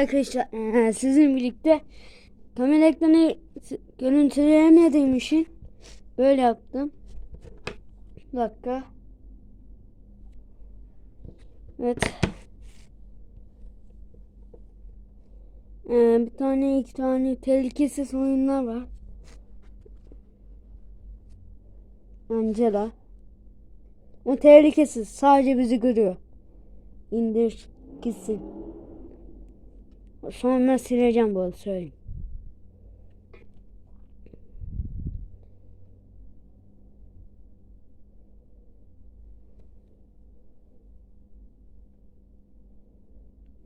arkadaşlar eee, sizin birlikte kamera ekranı görüntüleyemediğim için böyle yaptım. Bir dakika. Evet. Eee, bir tane iki tane tehlikesiz oyunlar var. Angela. O tehlikesiz. Sadece bizi görüyor. İndir gitsin. Sonra sileceğim bu söyleyeyim.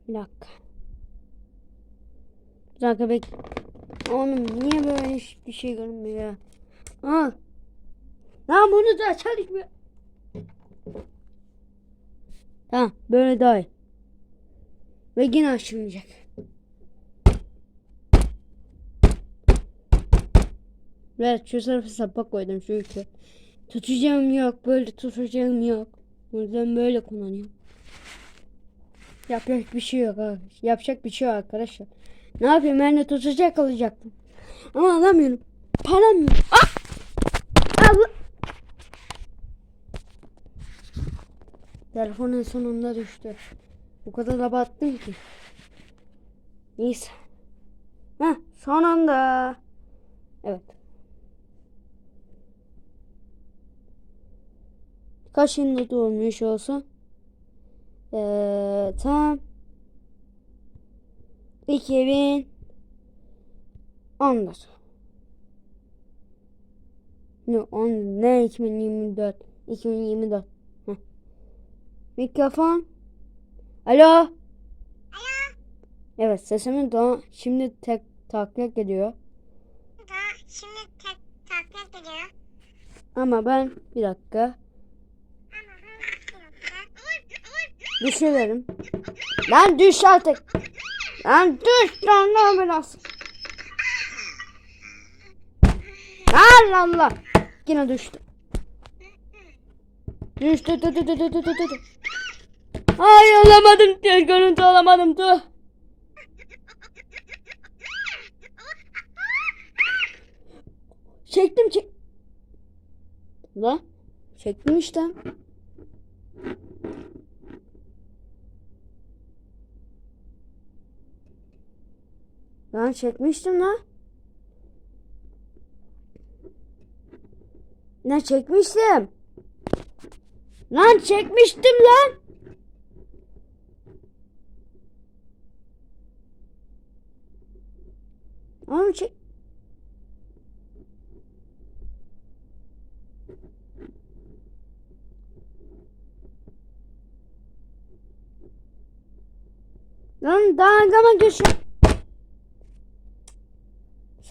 Bir dakika. Bir dakika bek. Oğlum niye böyle bir şey görünmüyor ya? Al. Lan bunu da çalışmıyor. Tamam böyle daha iyi. Ve yine açılmayacak. Evet şu tarafa sapa koydum çünkü. Tutacağım yok böyle tutacağım yok. O yüzden böyle kullanıyorum. Yapacak bir şey yok abi. Yapacak bir şey yok arkadaşlar. Ne yapayım ben de tutacak alacaktım. Ama alamıyorum. Param yok. Ah! Allah! Telefonun sonunda düştü. Bu kadar da battım ki. Neyse. Heh, son anda. Evet. Kaç yılında doğmuş olsa? Ee, tam 2014. Ne, on, ne 2024? 2024. Heh. Mikrofon. Alo. Alo. Evet sesimi daha şimdi tek taklit ediyor. Daha şimdi tek taklit ediyor. Ama ben bir dakika Ama ben bir düşürürüm. Lan düş artık. Lan düş lan lan biraz. Allah Allah. Yine düştü. Düştü tü tü tü tü tü tü tü. Ay alamadım. Görüntü alamadım. Dur. Çektim çek. La. Çektim işte. Lan çekmiştim lan. Ne çekmiştim? Lan çekmiştim lan. Oğlum çek... Lan dalgama düşün.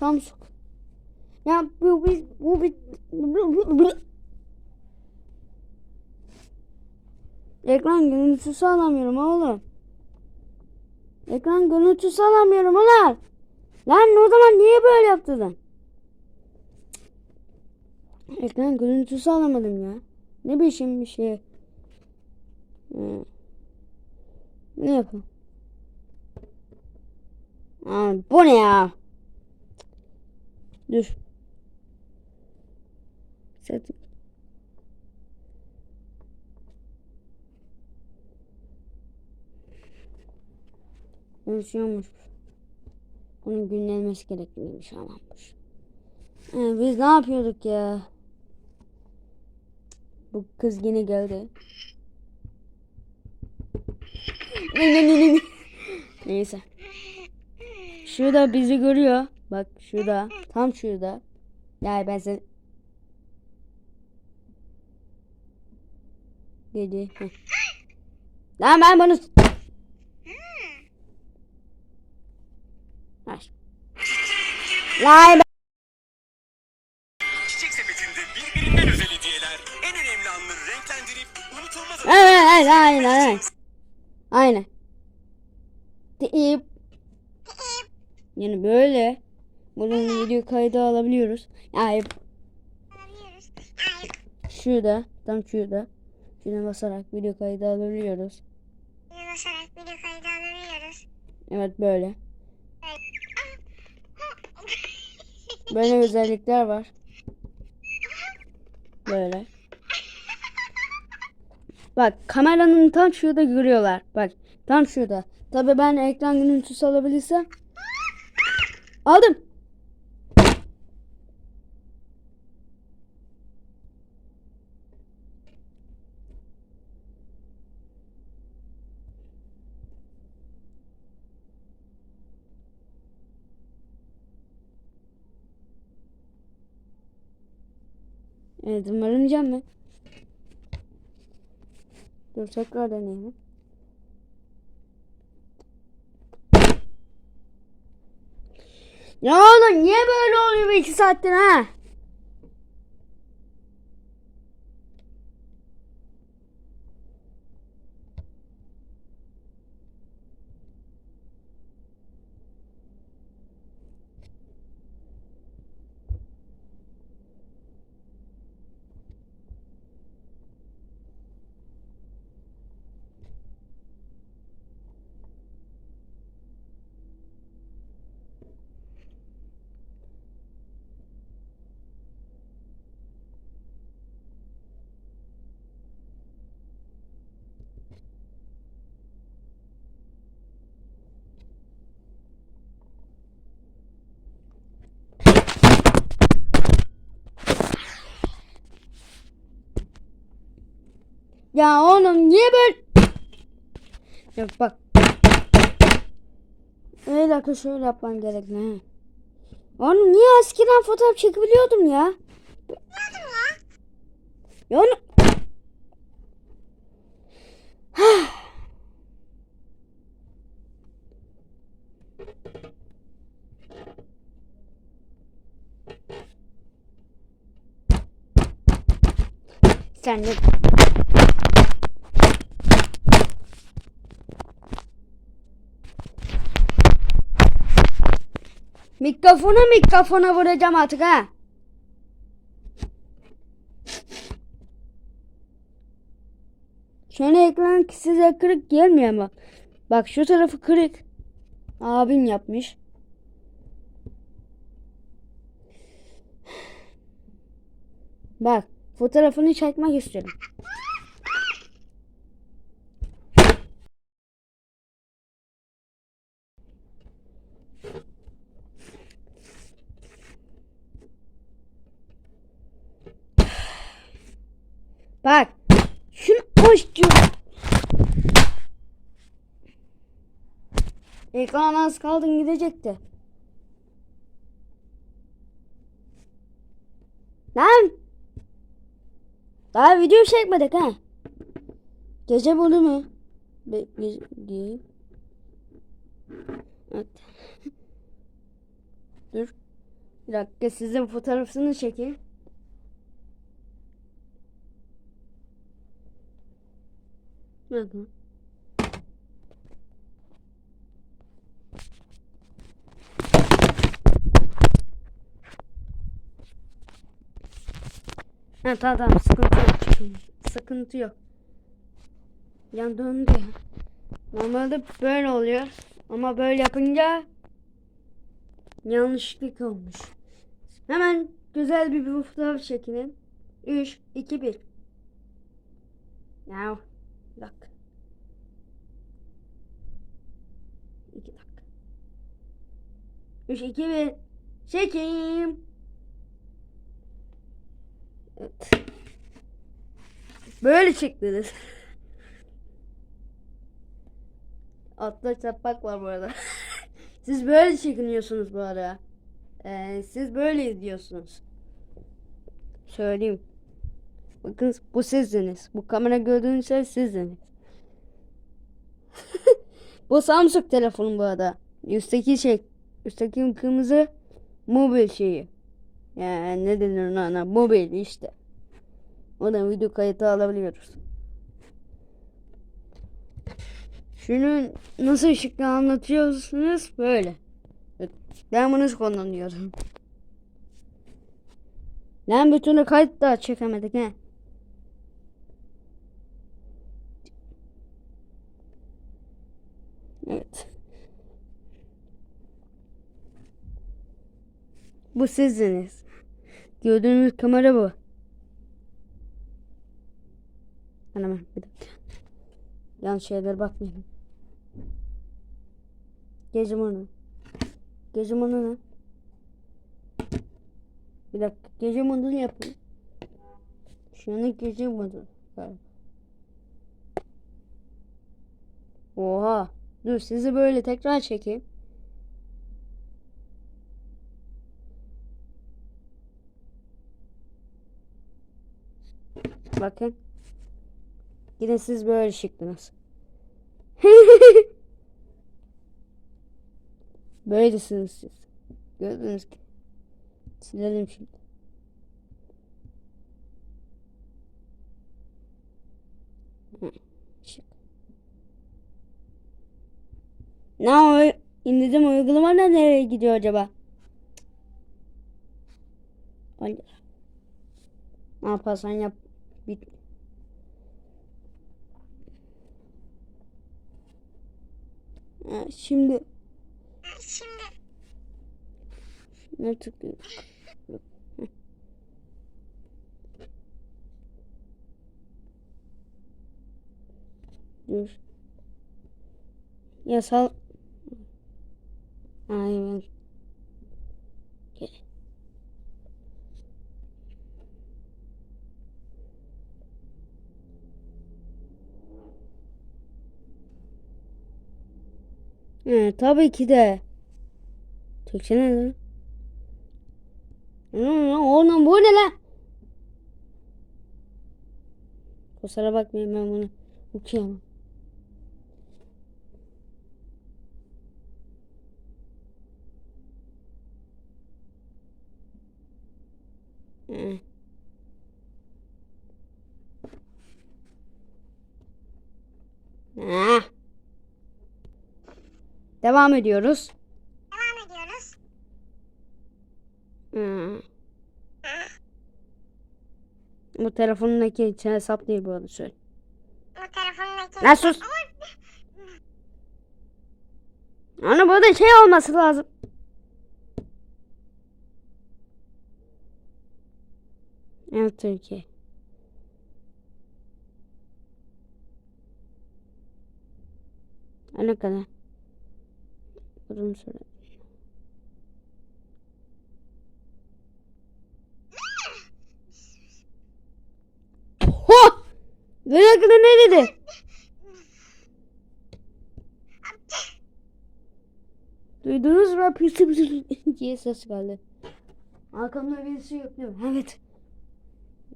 Samsung. Ya bu bir bu bir Ekran görüntüsü alamıyorum oğlum. Ekran görüntüsü alamıyorum ulan. Lan o zaman niye böyle yaptı lan? Ekran görüntüsü alamadım ya. Ne biçim bir şey. Ne yapayım? Aa, bu ne ya? Dur. Set. Ölçüyormuş. Onun günlenmesi gerekliymiş alanmış. Ee, biz ne yapıyorduk ya? Bu kız yine geldi. Ne ne ne ne. Neyse. Şurada bizi görüyor. Bak şurada. Tam şurada. Ya ben sen... Dedi. Lan ben bunu... Ver. Lan ben... Çiçek sepetinde birbirinden özel hediyeler, en önemli anları renklendirip unutulmaz Evet, evet, aynen, aynen. Aynen. Deyip... Yani böyle. Buradan video kaydı alabiliyoruz. Yani şurada. Tam şurada. Şuna basarak video kaydı alabiliyoruz. Yine basarak video kaydı alabiliyoruz. Evet böyle. Böyle özellikler var. Böyle. Bak kameranın tam şurada görüyorlar. Bak tam şurada. Tabi ben ekran görüntüsü alabilirsem. Aldım. Evet umarım mı? Dur tekrar deneyelim. Ya oğlum niye böyle oluyor bu iki saattir ha? Ya oğlum niye böyle... Ya bak. Bir dakika şöyle yapman gerek ne? Oğlum niye eskiden fotoğraf çekebiliyordum ya? Ya oğlum... Sen de... Mikrofona mikrofona vuracağım artık ha. Şöyle ekran size kırık gelmiyor ama. Bak şu tarafı kırık. Abim yapmış. Bak fotoğrafını çekmek istiyorum. Bak. Şunu aç diyorum. Ekran az kaldın gidecekti. Lan. Daha video çekmedik ha. Gece mu? Be gece değil. Evet. Dur. Bir dakika sizin fotoğrafını çekeyim. Bakın. Ha tamam tamam sıkıntı yok. Sıkıntı yok. Yan döndü. Normalde böyle oluyor. Ama böyle yapınca yanlışlık olmuş. Hemen güzel bir fotoğraf çekelim. 3, 2, 1. Now. Bir dakika. İki dakika. Üç, iki, bir. Çekeyim. Evet. Böyle çektiniz. Atla çapak var bu arada. siz böyle çekiniyorsunuz bu arada. Ee, siz böyle izliyorsunuz. Söyleyeyim. Bakın bu sizdiniz. Bu kamera gördüğünüz şey sizdiniz. bu Samsung telefonu bu arada. Üstteki şey. Üstteki kırmızı mobil şeyi. Yani ne denir ona? Mobil işte. Oradan video kayıtı alabiliyoruz. Şunu nasıl ışıkla anlatıyorsunuz? Böyle. Ben bunu kullanıyorum. Lan bir kayıt da çekemedik he. Evet. Bu sizsiniz. Gördüğünüz kamera bu. Anam bir dakika. Yanlış şeyler bakmayayım. Gece onu. Gece onu ne? Bir dakika. Gece modunu yapın. Şu an gece modu. Oha. Dur sizi böyle tekrar çekeyim. Bakın. Yine siz böyle şıktınız. Böylesiniz siz. Gördünüz ki. Silelim şimdi. Ne? İndirdim uygulama da nereye gidiyor acaba? Hayır. Ne yaparsan yap. Bit. Ha, şimdi Şimdi ne tıklıyor? Dur. Yasal. Aynen. Gel. He, tabii ki de. Türkçe ne lan? Oğlum bu ne lan? Kusura bakmayın ben bunu okuyamam. Hı. Ah. Devam ediyoruz. devam ediyoruz. Hı. Bu telefonundaki için hesap değil bu arada söyle. Bu telefonundaki... Lan sus. Ana burada şey olması lazım. Evet Türkiye. Ne kadar? Bunu söyle. Ho! Ne kadar ne dedi? Duydunuz mu? Pisi pisi diye ses geldi. Arkamda birisi yok değil mi? Evet.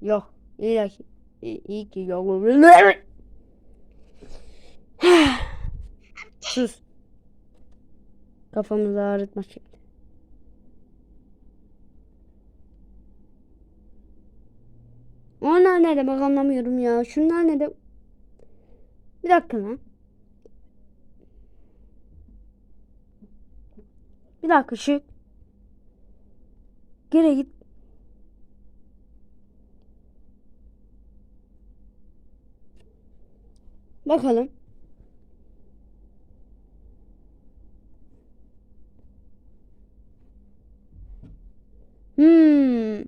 Yok. İyi ki. İyi, iyi ki yok. Sus. Kafamızı ağrıtma şimdi. Onlar ne demek anlamıyorum ya. Şunlar ne de... Bir dakika lan. Bir dakika şu. Geri git. Bakalım. Hmm.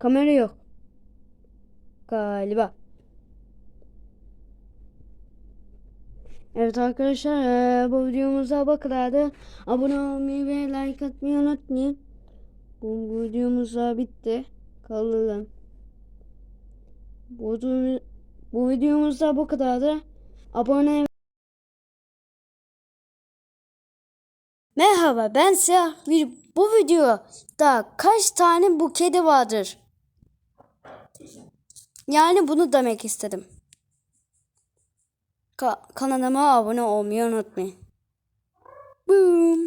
Kamera yok. Galiba. Evet arkadaşlar eee, bu videomuza bu kadardı. Abone olmayı ve like atmayı unutmayın. Bu, videomuz da bitti. Kalalım. Bu, bu videomuz da bu kadardı. Abone Merhaba ben Siyah bu videoda kaç tane bu kedi vardır? Yani bunu demek istedim. Ka- kanalıma abone olmayı unutmayın. Boom.